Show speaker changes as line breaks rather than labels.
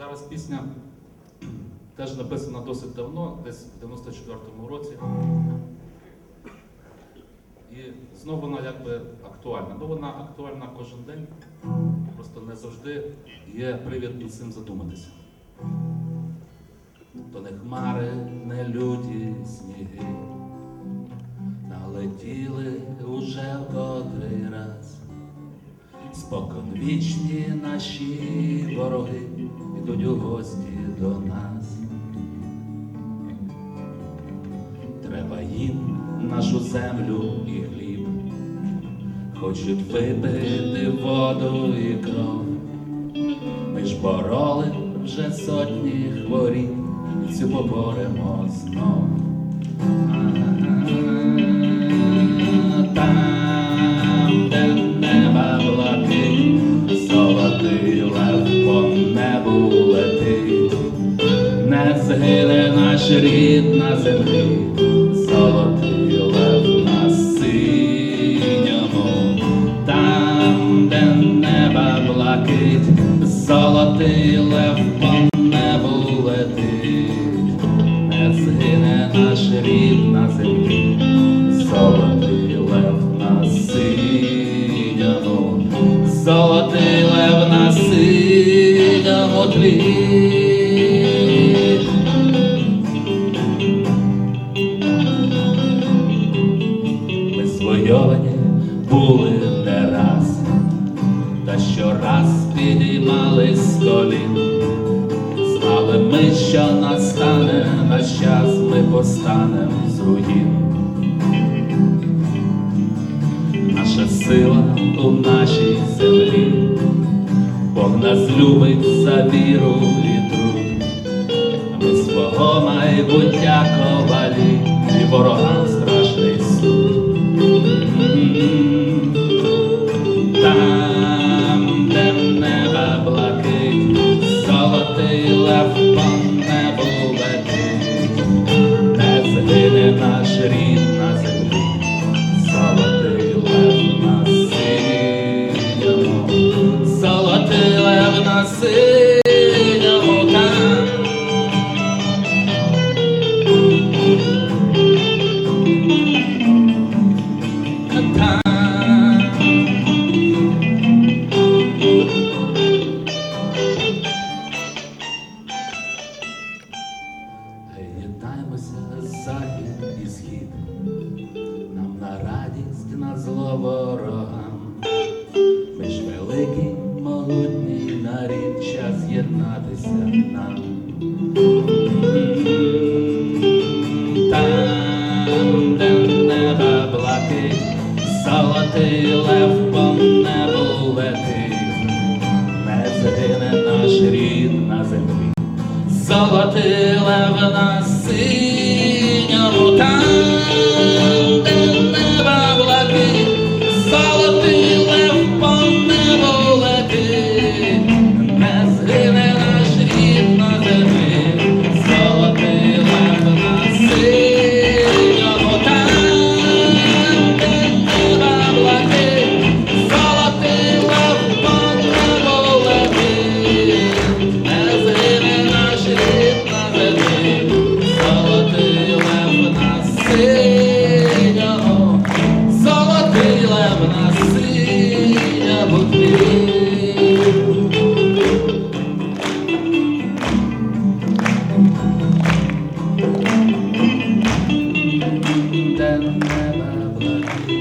Зараз пісня теж написана досить давно, десь в 94-му році. І знову вона якби актуальна. Ну вона актуальна кожен день, просто не завжди є привід над цим задуматися. То не хмари, не люті сніги, налетіли уже в котрий. Спокон вічні наші вороги йдуть у гості до нас. Треба їм нашу землю і хліб, хочуть випити воду і кров. Ми ж бороли вже сотні хворів, і цю поборемо знов. Згине наш рід на землі, золотий лев на синьому, там, де неба блакить, золотий лев по небу летить, не згине наш рід на землі, золотий лев на синьому, золотий лев на синьому тлі. Щораз підіймали з колін. Знали ми, що настане наш час, ми постанем з руїн. Наша сила у нашій землі, Бог нас любить за віру і труд. Ми свого майбуття ковалі і ворогам золотий лев по захід і схід, нам на радість, на зло ворогам. Ми ж великий, могутній нарід, час єднатися нам. Там, де неба блакить, золотий лев по небу летить, не загине наш рід на землі. Золотий лев на синьому Де неба блакить,